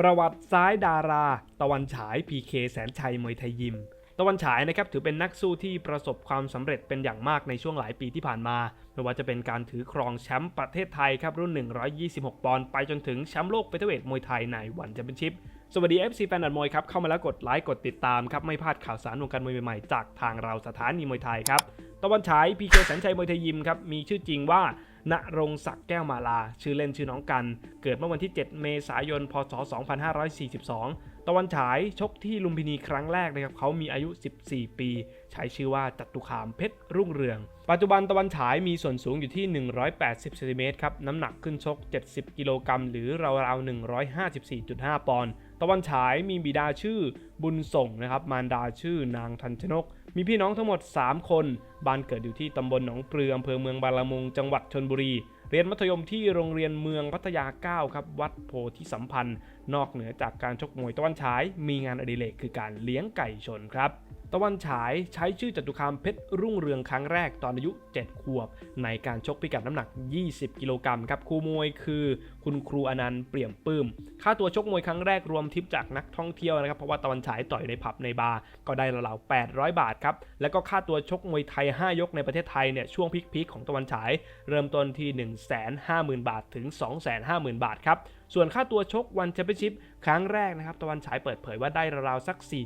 ประวัติซ้ายดารา ตะวันฉาย PK แสนชัยมวยไทยยิม ตะวันฉายนะครับถือเป็นนักสู้ที่ประสบความสำเร็จเป็นอย่างมากในช่วงหลายปีที่ผ่านมา ไม่ว่าจะเป็นการถือครองแชมป์ประเทศไทยครับรุ่น 126 ปอนด์ไปจนถึงแชมป์โลกเฟเธอร์เวทมวยไทยในวันแชมเปี้ยนชิพสวัสดี FC แฟนดันมวยครับ เข้ามาแล้วกดไลค์กดติดตามครับ ไม่พลาดข่าวสารวงการมวยใหม่ๆ จากทางเราสถานีมวยไทยครับ ตะวันฉาย PK แสนชัยมวยไทยยิมครับ มีชื่อจริงว่า ณรงศักดิ์แก้วมาลา ชื่อเล่นชื่อน้องกัน เกิดเมื่อวันที่ 7 เมษายน พศ 2542 ตะวันฉายชกที่ลุมพินีครั้งแรกนะครับเขามีอายุ 14 ปี ใช้ชื่อว่าจัตุคามเพชรรุ่งเรือง ปัจจุบันตะวันฉายมีส่วนสูงอยู่ที่ 180เซนติเมตรครับ น้ำหนักขึ้นชก 70 กิโลกรัมหรือราวๆ 154.5 ปอนด์ ตะวันฉายมีบิดาชื่อบุญส่งนะครับ มารดาชื่อนางทันชนก มีพี่น้องทั้งหมด 3 คน บ้านเกิดอยู่ที่ตำบลหนองปลืออำเภอเมืองบางละมุง จังหวัดชนบุรี เรียนมัธยมที่โรงเรียนเมืองพัทยา 9 ครับ วัดโพธิสัมพันธ์ นอกเหนือจากการชกมวยตะวันฉาย มีงานอดิเรกคือการเลี้ยงไก่ชนครับ ตะวันฉายใช้ชื่อจตุคามเพชรรุ่งเรืองครั้งแรกตอนอายุ 7 ขวบ ในการชกพิกัดน้ำหนัก 20 กิโลกรัมครับครูมวยคือ คุณครูอนันต์เปี่ยมปื้ม ค่าตัวชกมวยครั้งแรกรวมทิปจากนักท่องเที่ยวนะครับเพราะว่าตะวันฉายต่อยในผับในบาร์ก็ได้ราวๆ800 บาทครับแล้วก็ค่าตัวชกมวยไทย 5 ยกในประเทศไทยเนี่ยช่วงพีคๆของตะวันฉาย เริ่มต้นที่ 150,000 บาทถึง 250,000 บาทครับส่วนค่าตัวชกวันแชมเปี้ยนชิพครั้งแรกนะครับตะวันฉายเปิดเผยว่าได้ราวๆสัก 4 5 0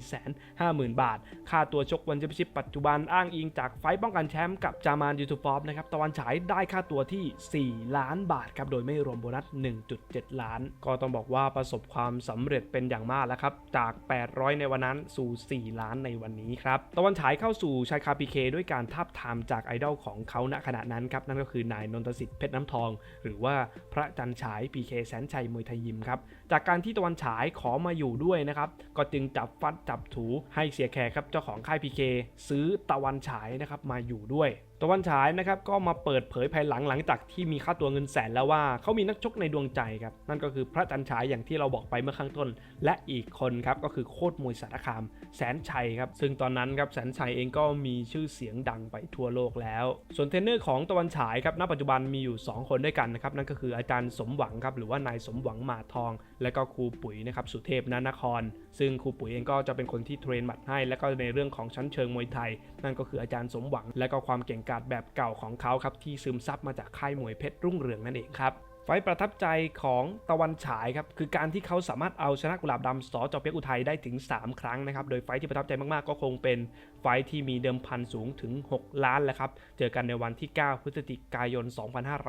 0 0 0 บาทค่าตัวชกวันแชมเปี้ยนชิพปัจจุบันอ้างอิงจากไฟป้องกันแชมป์กับจามานยูทูฟอฟนะครับตะวันฉายได้ค่าตัวที่ 4 ล้านบาทครับโดยไม่รวมโบนัส 1.7 ล้าน ก็ต้องบอกว่าประสบความสำเร็จเป็นอย่างมากแล้วครับจาก 800 ในวันนั้นสู่ 4 ล้านในวันนี้ครับตะวันฉายเข้าสู่ชายคาพีเคด้วยการทับทามจากไอดอลของเขาณขณะนั้นครับนั่นก็คือนายนนทสิทธิ์เพชรน้ำทอง หรือว่าพระจันฉายพีเคแสนชัยมวยไทยยิมครับจากการที่ตะวันฉายขอมาอยู่ด้วยนะครับก็จึงจับฟัดจับถูให้เสียแขกครับเจ้าของค่าย PK ซื้อตะวันฉายนะครับมาอยู่ด้วย ตะวันฉายนะครับก็มาเปิดเผยภายหลังหลังจากที่มีค่าตัวเงินแสนแล้วว่าเขามีนักชกในดวงใจครับนั่นก็คือพระจันฉายอย่างที่เราบอกไปเมื่อข้างต้น และอีกคนครับก็คือโคตรมวยสารคาม แสนชัยครับซึ่งตอนนั้นครับแสนชัยเองก็มีชื่อเสียงดังไปทั่วโลกแล้ว ส่วนเทรนเนอร์ของตะวันฉายครับณปัจจุบันมีอยู่ 2 คนด้วยกันนะครับนั่นก็คืออาจารย์สมหวังครับหรือว่านายสมหวังหมาทอง และก็ครูปุ๋ยนะครับสุเทพนานคร ซึ่งครูปุ๋ยเองก็จะเป็นคนที่เทรนหมัดให้และก็ในเรื่องของชั้นเชิงมวยไทย นั่นก็คืออาจารย์สมหวัง และก็ความเก่งกาจแบบเก่าของเขาครับที่ซึมซับมาจากค่ายมวยเพชรรุ่งเรืองนั่นเองครับไฟประทับใจของตะวันฉายครับคือการที่เขาสามารถเอาชนะกุหลาบดำสอจอเปียกอุทัยได้ถึง 3 ครั้งนะครับโดยไฟที่ประทับใจมากๆ ก็คงเป็นไฟที่มีเดิมพันสูงถึง 6 ล้านแล้วครับเจอกันในวันที่ 9 พฤศจิกายน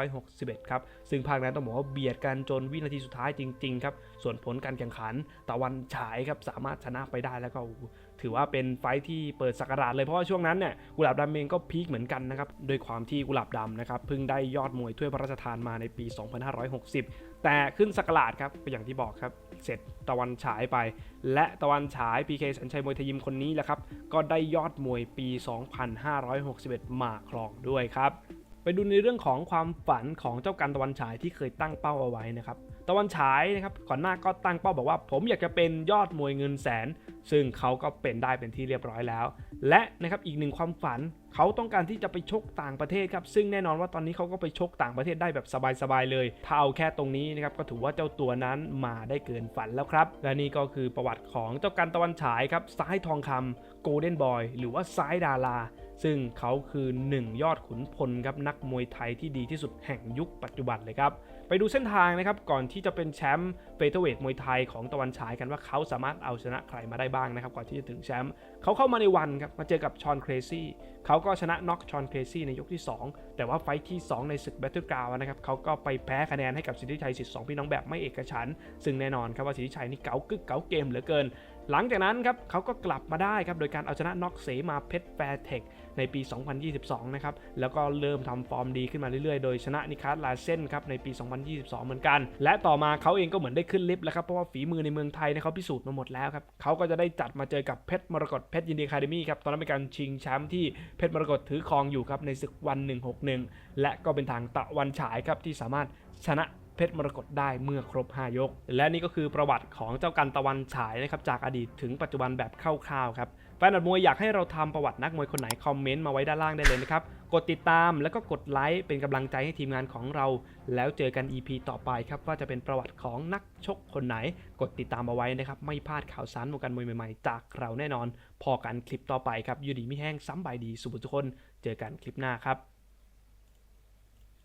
2561 ครับซึ่งภาคนั้นต้องบอกว่าเบียดกันจนวินาทีสุดท้ายจริงๆครับส่วนผลการแข่งขันตะวันฉายครับสามารถชนะไปได้แล้วก็ ถือว่าเป็นไฟที่เปิดสักราชเลยเพราะว่าช่วงนั้นเนี่ยกุหลาบดำเองก็พีคเหมือนกันนะครับด้วยความที่กุหลาบดำนะครับเพิ่งได้ยอดมวยถ้วยพระราชทานมาในปี 2560 แต่ขึ้นสักราชครับอย่างที่บอกครับเสร็จตะวันฉายไป และตะวันฉาย PK สัญชัยมวยไทยยิมคนนี้แหละครับก็ได้ยอดมวยปี 2561 มาครองด้วยครับ ไปดูในเรื่องของความฝันของเจ้ากันตะวันฉายที่เคยตั้งเป้าเอาไว้นะครับ ตะวันฉายนะครับก่อนหน้าก็ตั้งเป้าบอกว่า ผมอยากจะเป็นยอดมวยเงินแสน ซึ่งเขาก็เป็นได้เป็นที่เรียบร้อยแล้ว และนะครับอีกหนึ่งความฝันเขาต้องการที่จะไปชกต่างประเทศครับ ซึ่งแน่นอนว่าตอนนี้เขาก็ไปชกต่างประเทศได้แบบสบายๆเลย ถ้าเอาแค่ตรงนี้นะครับก็ถือว่าเจ้าตัวนั้นมาได้เกินฝันแล้วครับ และนี่ก็คือประวัติของเจ้ากันตะวันฉายครับซ้ายทองคำโกลเด้นบอยหรือว่าซ้ายดารา ซึ่งเขาคือ 1 ยอดขุนพลครับนักมวยไทยที่ดีที่สุดแห่งยุคปัจจุบันเลยครับ ไปดูเส้นทางนะครับก่อนที่จะเป็นแชมป์เฟเธอร์เวทมวยไทยของตะวันฉายกันว่าเขาสามารถเอาชนะใครมาได้บ้างนะครับก่อนที่จะถึงแชมป์เขาเข้ามาในวันครับมาเจอกับชอนเครซี่เขาก็ชนะน็อกชอนเครซี่ในยกที่ 2 แต่ว่าไฟที่ 2 ในศึกแบทเทิลกราวนะครับเขาก็ไปแพ้คะแนนให้กับสิทธิชัยสิทธิ์สองพี่น้องแบบไม่เอกฉันซึ่งแน่นอนครับว่าสิทธิชัยนี่เก๋ากึกเก๋าเกมเหลือเกินหลังจากนั้นครับเขาก็กลับมาได้ครับโดยการเอาชนะน็อกเสมาเพชรแฟร์เทคในปี 2022 นะครับ แล้วก็เริ่มทำฟอร์มดีขึ้นมาเรื่อยๆ โดยชนะนิคัสลาเซนครับในปี 2022 เหมือนกัน และต่อมาเขาเองก็เหมือนได้ขึ้นลิฟต์แล้วครับ เพราะว่าฝีมือในเมืองไทยเนี่ยเขาพิสูจน์มาหมดแล้วครับเขาก็จะได้จัดมาเจอกับเพชรมรกตเพชรยินดีคาเดมี่ครับ ตอนนั้นเป็นการชิงแชมป์ที่เพชรมรกตถือครองอยู่ครับในศึกวัน 161 และก็เป็นทางตะวันฉายครับที่สามารถชนะ เพชรมรกตได้เมื่อครบ 5 ยก และนี่ก็คือประวัติของเจ้ากันตะวันฉายนะครับจากอดีตถึงปัจจุบันแบบคร่าวๆครับแฟนอัดมวยอยากให้เราทำประวัตินักมวยคนไหนคอมเมนต์มาไว้ด้านล่างได้เลยนะครับกดติดตามแล้วก็กดไลค์เป็นกำลังใจให้ทีมงานของเรา แล้วเจอกัน EP ต่อไปครับว่าจะเป็นประวัติของนักชกคนไหน กดติดตามเอาไว้นะครับไม่พลาดข่าวสารวงการมวยใหม่ๆ จากเราแน่นอน พอกันคลิปต่อไปครับยูดีไม่แห้งซ้ำใบดีสุบุทุกคน เจอกันคลิปหน้าครับ